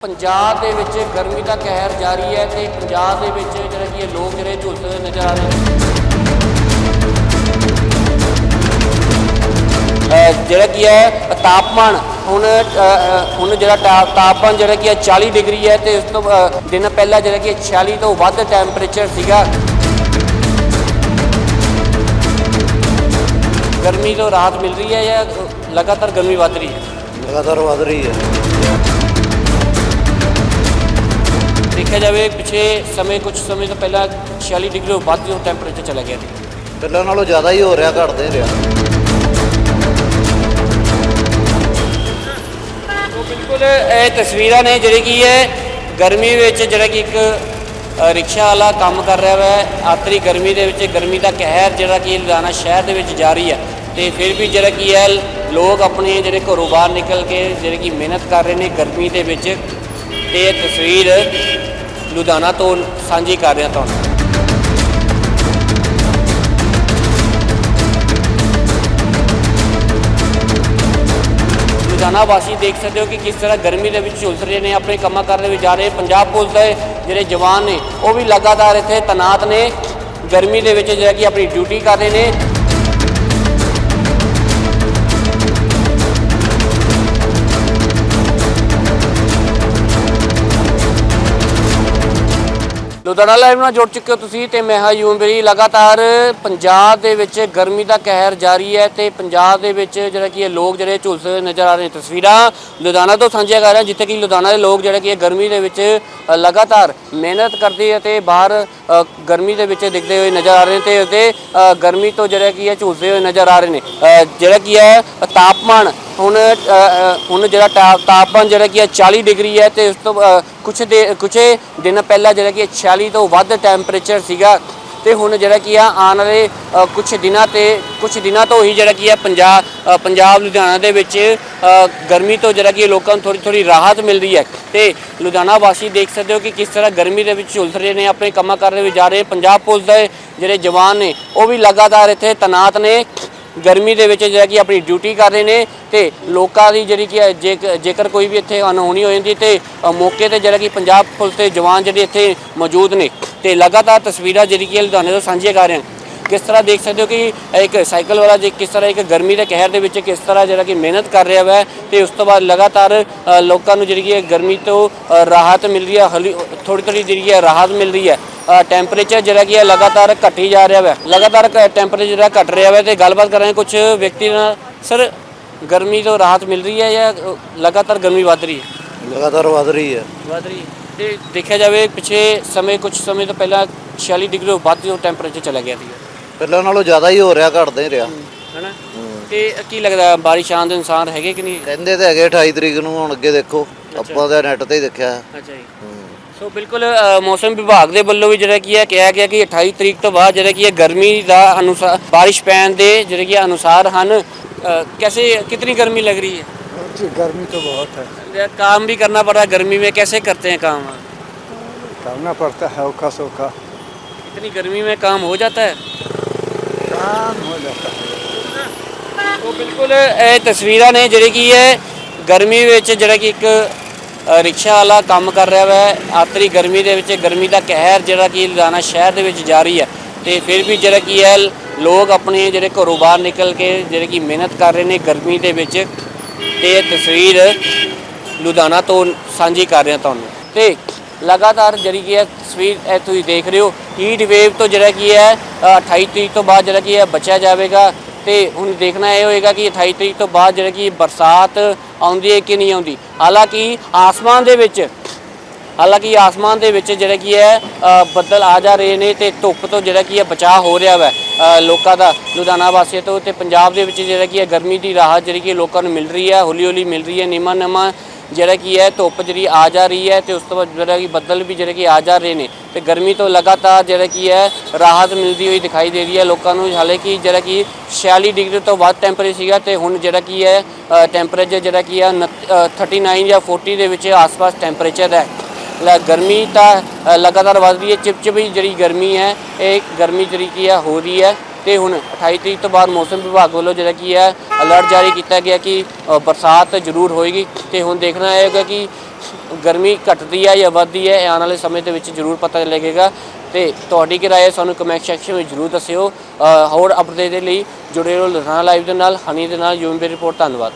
ਪੰਜਾਬ ਦੇ ਵਿੱਚ ਗਰਮੀ ਦਾ ਕਹਿਰ ਜਾਰੀ ਹੈ ਤੇ ਪੰਜਾਬ ਦੇ ਵਿੱਚ ਜਿਹੜਾ ਕੀ ਹੈ ਲੋਕ ਜਿਹੜੇ ਝੁਲਸਦੇ ਹੋਏ ਨਜ਼ਰ ਆ ਰਹੇ ਨੇ। ਅਹ ਜਿਹੜਾ ਕੀ ਹੈ ਤਾਪਮਾਨ ਹੁਣ ਅਹ, ਅਹ, ਹੁਣ ਜਿਹੜਾ ਤਾ- ਤਾਪਮਾਨ ਜਿਹੜਾ ਕੀ ਹੈ 40 ਡਿਗਰੀ ਹੈ ਤੇ ਉਸ ਤੋਂ ਅਹ, ਦਿਨ ਪਹਿਲਾਂ ਜਿਹੜਾ ਕੀ ਹੈ 46 ਤੋਂ ਵੱਧ ਟੈਂਪਰੇਚਰ ਸੀਗਾ। ਗਰਮੀ ਤੋਂ ਰਾਹਤ ਮਿਲ ਰਹੀ ਹੈ ਜਾਂ ਲਗਾਤਾਰ ਗਰਮੀ ਵੱਧ ਰਹੀ ਹੈ? ਲਗਾਤਾਰ ਵਧ ਰਹੀ ਹੈ। ਦੇਖਿਆ ਜਾਵੇ ਪਿਛੇ ਸਮੇਂ ਕੁਝ ਸਮੇਂ ਤੋਂ ਪਹਿਲਾਂ 46 ਡਿਗਰੀ ਤੋਂ ਵੱਧ ਜੋ ਟੈਂਪਰੇਚਰ ਚਲਾ ਗਿਆ ਸੀ। ਪਹਿਲਾਂ ਨਾਲੋਂ ਜ਼ਿਆਦਾ ਹੀ ਹੋ ਰਿਹਾ ਘਟਦੇ ਰਿਹਾ। ਤੋ ਬਿਲਕੁਲ ਇਹ ਤਸਵੀਰਾਂ ਨੇ ਜਿਹੜੀ ਕੀ ਹੈ ਗਰਮੀ ਵਿੱਚ ਜਿਹੜਾ ਕਿ ਇੱਕ ਰਿਕਸ਼ਾ ਵਾਲਾ ਕੰਮ ਕਰ ਰਿਹਾ ਹੈ ਆਤਰੀ ਗਰਮੀ ਦੇ ਵਿੱਚ ਗਰਮੀ ਦਾ ਕਹਿਰ ਜਿਹੜਾ ਕਿ ਲੁਧਿਆਣਾ ਸ਼ਹਿਰ ਦੇ ਵਿੱਚ ਜਾਰੀ ਹੈ ਤੇ ਫਿਰ ਵੀ ਜਿਹੜਾ ਕੀ ਹੈ ਲੋਕ ਆਪਣੇ ਜਿਹੜੇ ਘਰੋਂ ਬਾਹਰ ਨਿਕਲ ਕੇ ਜਿਹੜੇ ਕਿ ਮਿਹਨਤ ਕਰ ਰਹੇ ਨੇ ਗਰਮੀ ਦੇ ਵਿੱਚ। ਤੇ ਇਹ ਤਸਵੀਰ ਲੁਧਿਆਣਾ ਤੋਂ ਸਾਂਝੀ ਕਰ ਰਿਹਾ ਤੁਹਾਨੂੰ। ਲੁਧਿਆਣਾ ਵਾਸੀ ਦੇਖ ਸਕਦੇ ਹੋ ਕਿ ਕਿਸ ਤਰ੍ਹਾਂ ਗਰਮੀ ਦੇ ਵਿੱਚ ਝੁਲਸ ਰਹੇ ਨੇ, ਆਪਣੇ ਕੰਮਾਂ ਕਰਨ ਦੇ ਵਿੱਚ ਜਾ ਰਹੇ ਪੰਜਾਬ ਪੁਲਿਸ ਦੇ ਜਿਹੜੇ ਜਵਾਨ ਨੇ, ਉਹ ਵੀ ਲਗਾਤਾਰ ਇੱਥੇ ਤਨਾਤ ਨੇ। ਗਰਮੀ ਦੇ ਵਿੱਚ ਜਿਹੜਾ ਕਿ ਆਪਣੀ ਡਿਊਟੀ ਕਰ ਰਹੇ ਨੇ। ਲੁਧਿਆਣਾ ਲਾਈਵ ਨਾਲ ਜੁੜ ਚੁੱਕੇ ਹੋ ਤੁਸੀਂ ਤੇ ਮੈਂ ਹਾਂ ਯੂਮਬਰੀ ਲਗਾਤਾਰ ਪੰਜਾਬ ਦੇ ਵਿੱਚ ਗਰਮੀ ਦਾ ਕਹਿਰ ਜਾਰੀ ਹੈ ਤੇ ਪੰਜਾਬ ਦੇ ਵਿੱਚ ਜਿਹੜਾ ਕਿ ਹੈ ਲੋਕ ਜਿਹੜੇ ਝੁਲਸਦੇ ਹੋਏ ਨਜ਼ਰ ਆ ਰਹੇ ਨੇ ਤਸਵੀਰਾਂ ਲੁਧਿਆਣਾ ਤੋਂ ਸਾਂਝੀਆਂ ਕਰ ਰਹੇ ਜਿੱਥੇ ਕਿ ਲੁਧਿਆਣਾ ਦੇ ਲੋਕ ਜਿਹੜੇ ਕਿ ਹੈ ਗਰਮੀ ਦੇ ਵਿੱਚ ਲਗਾਤਾਰ ਮਿਹਨਤ ਕਰਦੇ ਅਤੇ ਬਾਹਰ ਗਰਮੀ ਦੇ ਵਿੱਚ ਦਿਖਦੇ ਹੋਏ ਨਜ਼ਰ ਆ ਰਹੇ ਨੇ ਤੇ ਉਹਦੇ ਗਰਮੀ ਤੋਂ ਜਿਹੜਾ ਕਿ ਹੈ ਝੁਲਸਦੇ ਹੋਏ ਨਜ਼ਰ ਆ ਰਹੇ ਨੇ। ਜਿਹੜਾ ਕਿ ਹੈ ਤਾਪਮਾਨ ਹੁਣ ਹੁਣ ਜਿਹੜਾ ਤਾ- ਤਾਪਮਾਨ ਜਿਹੜਾ ਕਿ ਹੈ 40 ਡਿਗਰੀ ਹੈ ਤੇ ਉਸ ਤੋਂ ਅ, ਕੁਛ ਦੇ ਕੁਛ ਦਿਨ ਪਹਿਲਾਂ ਜਿਹੜਾ ਕਿ ਹੈ 46 ਤੋਂ ਵੱਧ ਟੈਂਪਰੇਚਰ ਸੀਗਾ ਤੇ ਹੁਣ ਜਿਹੜਾ ਕੀ ਆ ਆਉਣ ਵਾਲੇ ਅ, ਕੁਛ ਦਿਨਾਂ ਤੇ ਕੁਛ ਦਿਨਾਂ ਤੋਂ ਹੀ ਜਿਹੜਾ ਕੀ ਆ ਪੰਜਾਬ ਪੰਜਾਬ ਲੁਧਿਆਣਾ ਦੇ ਵਿੱਚ ਗਰਮੀ ਤੋਂ ਜਿਹੜਾ ਕੀ ਲੋਕਾਂ ਨੂੰ ਥੋੜੀ ਥੋੜੀ ਰਾਹਤ ਮਿਲ ਰਹੀ ਹੈ ਤੇ ਲੁਧਿਆਣਾ ਵਾਸੀ ਦੇਖ ਸਕਦੇ ਹੋ ਕਿ ਕਿਸ ਤਰ੍ਹਾਂ ਗਰਮੀ ਦੇ ਵਿੱਚ ਝੁਲਸ ਰਹੇ ਨੇ ਆਪਣੇ ਕੰਮਾਂ ਕਰਨ ਦੇ ਵਿੱਚ ਜਾ ਰਹੇ ਪੰਜਾਬ ਪੁਲਿਸ ਦੇ ਜਿਹੜੇ ਜਵਾਨ ਨੇ ਉਹ ਵੀ ਲਗਾਤਾਰ ਇੱਥੇ ਤਨਾਤ ਨੇ। ਗਰਮੀ ਦੇ ਵਿੱਚ ਜਿਹੜਾ ਕਿ ਆਪਣੀ ਡਿਊਟੀ ਕਰ ਰਹੇ ਨੇ ਤੇ ਲੋਕਾਂ ਦੀ ਜਿਹੜੀ ਕਿ ਹੈ ਜੇਕਰ ਕੋਈ ਵੀ ਇੱਥੇ ਅਨਹੋਣੀ ਹੋ ਜਾਂਦੀ ਤੇ ਮੌਕੇ ਤੇ ਜਿਹੜਾ ਕਿ ਪੰਜਾਬ ਪੁਲਿਸ ਦੇ ਜਵਾਨ ਜਿਹੜੇ ਇੱਥੇ ਮੌਜੂਦ ਨੇ ਤੇ ਲਗਾਤਾਰ ਤਸਵੀਰਾਂ ਜਿਹੜੀ ਕਿ ਲੁਧਿਆਣੇ ਤੋਂ ਸਾਂਝੀਆਂ ਕਰ ਰਹੇ ਹਾਂ ਕਿਸ ਤਰ੍ਹਾਂ ਦੇਖ ਸਕਦੇ ਹੋ ਕਿ ਇੱਕ ਸਾਈਕਲ ਵਾਲਾ ਜੇ ਕਿਸ ਤਰ੍ਹਾਂ ਇੱਕ ਗਰਮੀ ਦੇ ਕਹਿਰ ਦੇ ਵਿੱਚ ਕਿਸ ਤਰ੍ਹਾਂ ਜਿਹੜਾ ਕਿ ਮਿਹਨਤ ਕਰ ਰਿਹਾ ਹੈ ਤੇ ਉਸ ਤੋਂ ਬਾਅਦ ਲਗਾਤਾਰ ਲੋਕਾਂ ਨੂੰ ਜਿਹੜੀ ਕਿ ਗਰਮੀ ਤੋਂ ਰਾਹਤ ਮਿਲ ਰਹੀ ਹੈ ਥੋੜੀ ਥੋੜੀ ਜਿਹੜੀ ਹੈ ਰਾਹਤ ਮਿਲ ਰਹੀ ਹੈ। ਟੈਂਪਰੇਚਰ ਜਿਹੜਾ ਕੀ ਹੈ ਲਗਾਤਾਰ ਘਟੀ ਜਾ ਰਿਹਾ ਹੈ ਲਗਾਤਾਰ ਟੈਂਪਰੇਚਰ ਜਿਹੜਾ ਘਟ ਰਿਹਾ ਹੈ ਤੇ ਗੱਲਬਾਤ ਕਰ ਰਹੇ ਕੁਝ ਵਿਅਕਤੀ ਨਾਲ। ਸਰ ਗਰਮੀ ਤੋਂ ਰਾਹਤ ਮਿਲ ਰਹੀ ਹੈ ਜਾਂ ਲਗਾਤਾਰ ਗਰਮੀ ਵੱਧ ਰਹੀ ਹੈ? ਲਗਾਤਾਰ ਵਧ ਰਹੀ ਹੈ। ਵੱਧ ਰਹੀ ਤੇ ਦੇਖਿਆ ਜਾਵੇ ਪਿਛੇ ਸਮੇਂ ਕੁਝ ਸਮੇਂ ਤੋਂ ਪਹਿਲਾਂ 46 ਡਿਗਰੀ ਤੋਂ ਵੱਧ ਜੋ ਟੈਂਪਰੇਚਰ ਚਲਾ ਗਿਆ ਸੀ ਪਹਿਲਾਂ ਨਾਲੋਂ ਜ਼ਿਆਦਾ ਹੀ ਹੋ ਰਿਹਾ ਘਟਦੇ ਰਿਹਾ। ਹੈਨਾ? ਤੇ ਕੀ ਲੱਗਦਾ ਬਾਰਿਸ਼ ਆਉਣ ਦੇ ਇਨਸਾਨ ਹੈਗੇ ਕਿ ਨਹੀਂ? ਕਹਿੰਦੇ ਤੇ ਹੈਗੇ 28 ਤਰੀਕ ਨੂੰ ਹੁਣ ਅੱਗੇ ਦੇਖੋ। ਆਪਾਂ ਤਾਂ ਨੈਟ ਤੇ ਹੀ ਦੇਖਿਆ। ਅੱਛਾ ਜੀ। ਸੋ ਬਿਲਕੁਲ ਅ, ਮੌਸਮ ਵਿਭਾਗ ਦੇ ਵੱਲੋਂ ਵੀ ਜਿਹੜਾ ਕੀ ਹੈ ਕਿਹਾ ਗਿਆ ਕਿ 28 ਤਰੀਕ ਤੋਂ ਬਾਅਦ ਜਿਹੜਾ ਕੀ ਹੈ ਗਰਮੀ ਦਾ ਅਨੁਸਾਰ ਬਾਰਿਸ਼ ਪੈਣ ਦੇ ਜਿਹੜੇ ਕੀ ਅਨੁਸਾਰ ਹਨ ਅ, कैसे कितनी गर्मी लग रही है जी गर्मी तो बहुत है काम भी करना पड़ रहा है गर्मी में कैसे करते हैं काम करना पड़ता है औखा सौखा इतनी गर्मी में काम हो जाता है काम हो जाता है ਉਹ ਬਿਲਕੁਲ ਇਹ ਤਸਵੀਰਾਂ ਨੇ ਜਿਹੜੇ ਕੀ ਹੈ ਗਰਮੀ ਵਿੱਚ ਜਿਹੜਾ ਕਿ ਇੱਕ ਅ, ਰਿਕਸ਼ਾ ਵਾਲਾ ਕੰਮ ਕਰ ਰਿਹਾ ਹੈ ਆਤਰੀ ਗਰਮੀ ਦੇ ਵਿੱਚ ਗਰਮੀ ਦਾ ਕਹਿਰ ਜਿਹੜਾ ਕਿ ਲੁਧਿਆਣਾ ਸ਼ਹਿਰ ਦੇ ਵਿੱਚ ਜਾਰੀ ਹੈ। ਤੇ ਫਿਰ ਵੀ ਜਿਹੜਾ ਕੀ ਹੈ ਲੋਕ ਆਪਣੇ ਜਿਹੜੇ ਘਰੋਂ ਬਾਹਰ ਨਿਕਲ ਕੇ ਜਿਹੜੇ ਕਿ ਮਿਹਨਤ ਕਰ ਰਹੇ ਨੇ ਗਰਮੀ ਦੇ ਵਿੱਚ। ਤੇ ਇਹ ਤਸਵੀਰ ਲੁਧਿਆਣਾ ਤੋਂ ਸਾਂਝੀ ਕਰ ਰਿਹਾ ਤੁਹਾਨੂੰ। ਤੇ ਲਗਾਤਾਰ ਜਿਹੜੀ ਕੀ ਹੈ ਤਸਵੀਰ ਇਹ ਤੁਸੀਂ ਦੇਖ ਰਹੇ ਹੋ ਹੀਟ ਵੇਵ ਤੋਂ ਜਿਹੜਾ ਕੀ ਹੈ ਅ, 28 ਤਰੀਕ ਤੋਂ ਬਾਅਦ ਜਿਹੜਾ ਕੀ ਹੈ ਬਚਿਆ ਜਾਵੇਗਾ। ਤੇ ਹੁਣ ਦੇਖਣਾ ਇਹ ਹੋਏਗਾ ਕਿ 28 ਤਰੀਕ ਤੋਂ ਬਾਅਦ ਜਿਹੜਾ ਕਿ ਬਰਸਾਤ ਆਉਂਦੀ ਹੈ ਕਿ ਨਹੀਂ ਆਉਂਦੀ। ਹਾਲਾਂਕਿ ਆਸਮਾਨ ਦੇ ਵਿੱਚ ਹਾਲਾਂਕਿ ਆਸਮਾਨ ਦੇ ਵਿੱਚ ਜਿਹੜਾ ਕੀ ਹੈ ਬੱਦਲ ਆ ਜਾ ਰਹੇ ਨੇ ਤੇ ਧੁੱਪ ਤੋਂ ਜਿਹੜਾ ਕੀ ਹੈ ਬਚਾਅ ਹੋ ਰਿਹਾ ਵੈ। ਲੋਕਾਂ ਦਾ ਲੁਧਿਆਣਾ ਵਾਸੀਆਂ ਤੋਂ ਤੇ ਪੰਜਾਬ ਦੇ ਵਿੱਚ ਜਿਹੜਾ ਕੀ ਹੈ ਗਰਮੀ ਦੀ ਰਾਹਤ ਜਿਹੜੀ ਕਿ ਲੋਕਾਂ ਨੂੰ ਮਿਲ ਰਹੀ ਹੈ ਹੌਲੀ ਹੌਲੀ ਮਿਲ ਰਹੀ ਹੈ ਨਿਮਾ ਨਮਾ ਜਿਹੜਾ ਕੀ ਹੈ ਧੁੱਪ ਜਿਹੜੀ ਆ ਜਾ ਰਹੀ ਹੈ ਤੇ ਉਸ ਤੋਂ ਬਾਅਦ ਜਿਹੜਾ ਕਿ ਬੱਦਲ ਵੀ ਜਿਹੜੇ ਕਿ ਆ ਜਾ ਰਹੇ ਨੇ। ਤੇ ਗਰਮੀ ਤੋਂ ਲਗਾਤਾਰ ਜਿਹੜਾ ਕੀ ਹੈ ਰਾਹਤ ਮਿਲਦੀ ਹੋਈ ਦਿਖਾਈ ਦੇ ਰਹੀ ਹੈ ਲੋਕਾਂ ਨੂੰ। ਹਾਲਾਂਕਿ ਜਿਹੜਾ ਕਿ 46 ਡਿਗਰੀ ਤੋਂ ਵੱਧ ਟੈਂਪਰੇਚਰ ਸੀਗਾ ਤੇ ਹੁਣ ਜਿਹੜਾ ਕੀ ਹੈ ਟੈਂਪਰੇਚਰ ਜਿਹੜਾ ਕੀ ਹੈ ਉਨੱਤ- ਅ, 39 ਜਾਂ 40 ਦੇ ਵਿੱਚ ਆਸ-ਪਾਸ ਟੈਂਪਰੇਚਰ ਹੈ। ਗਰਮੀ ਤਾਂ ਲਗਾਤਾਰ ਵੱਧ ਰਹੀ ਹੈ, ਚਿਪਚਿਪੀ ਜਿਹੜੀ ਗਰਮੀ ਹੈ, ਇਹ ਗਰਮੀ ਜਿਹੜੀ ਕੀ ਹੈ ਹੋ ਰਹੀ ਹੈ। ਤੇ ਹੁਣ 28 ਤਰੀਕ ਤੋਂ ਬਾਅਦ ਮੌਸਮ ਵਿਭਾਗ ਵੱਲੋਂ ਜਿਹੜਾ ਕੀ ਹੈ ਅਲਰਟ ਜਾਰੀ ਕੀਤਾ ਗਿਆ ਕਿ ਬਰਸਾਤ ਜ਼ਰੂਰ ਹੋਏਗੀ। ਤੇ ਹੁਣ ਦੇਖਣਾ ਇਹ ਹੋਏਗਾ ਕਿ ਗਰਮੀ ਘਟਦੀ ਹੈ ਜਾਂ ਵੱਧਦੀ ਹੈ ਇਹ ਆਉਣ ਵਾਲੇ ਸਮੇਂ ਦੇ ਵਿੱਚ ਜ਼ਰੂਰ ਪਤਾ ਲੱਗੇਗਾ। ਤੇ ਤੁਹਾਡੀ ਕੀ ਰਾਏ ਹੈ, ਸਾਨੂੰ ਕਮੈਂਟ ਸੈਕਸ਼ਨ ਵਿੱਚ ਜ਼ਰੂਰ ਦੱਸਿਓ। ਹੋਰ ਅਪਡੇਟ ਦੇ ਲਈ ਜੁੜੇ ਰਹੋ ਲੁਧਿਆਣਾ ਲਾਈਵ ਦੇ ਨਾਲ, ਹਨੀ ਦੇ ਨਾਲ, ਯੂਐਮਬੀ ਰਿਪੋਰਟ ਧੰਨਵਾਦ।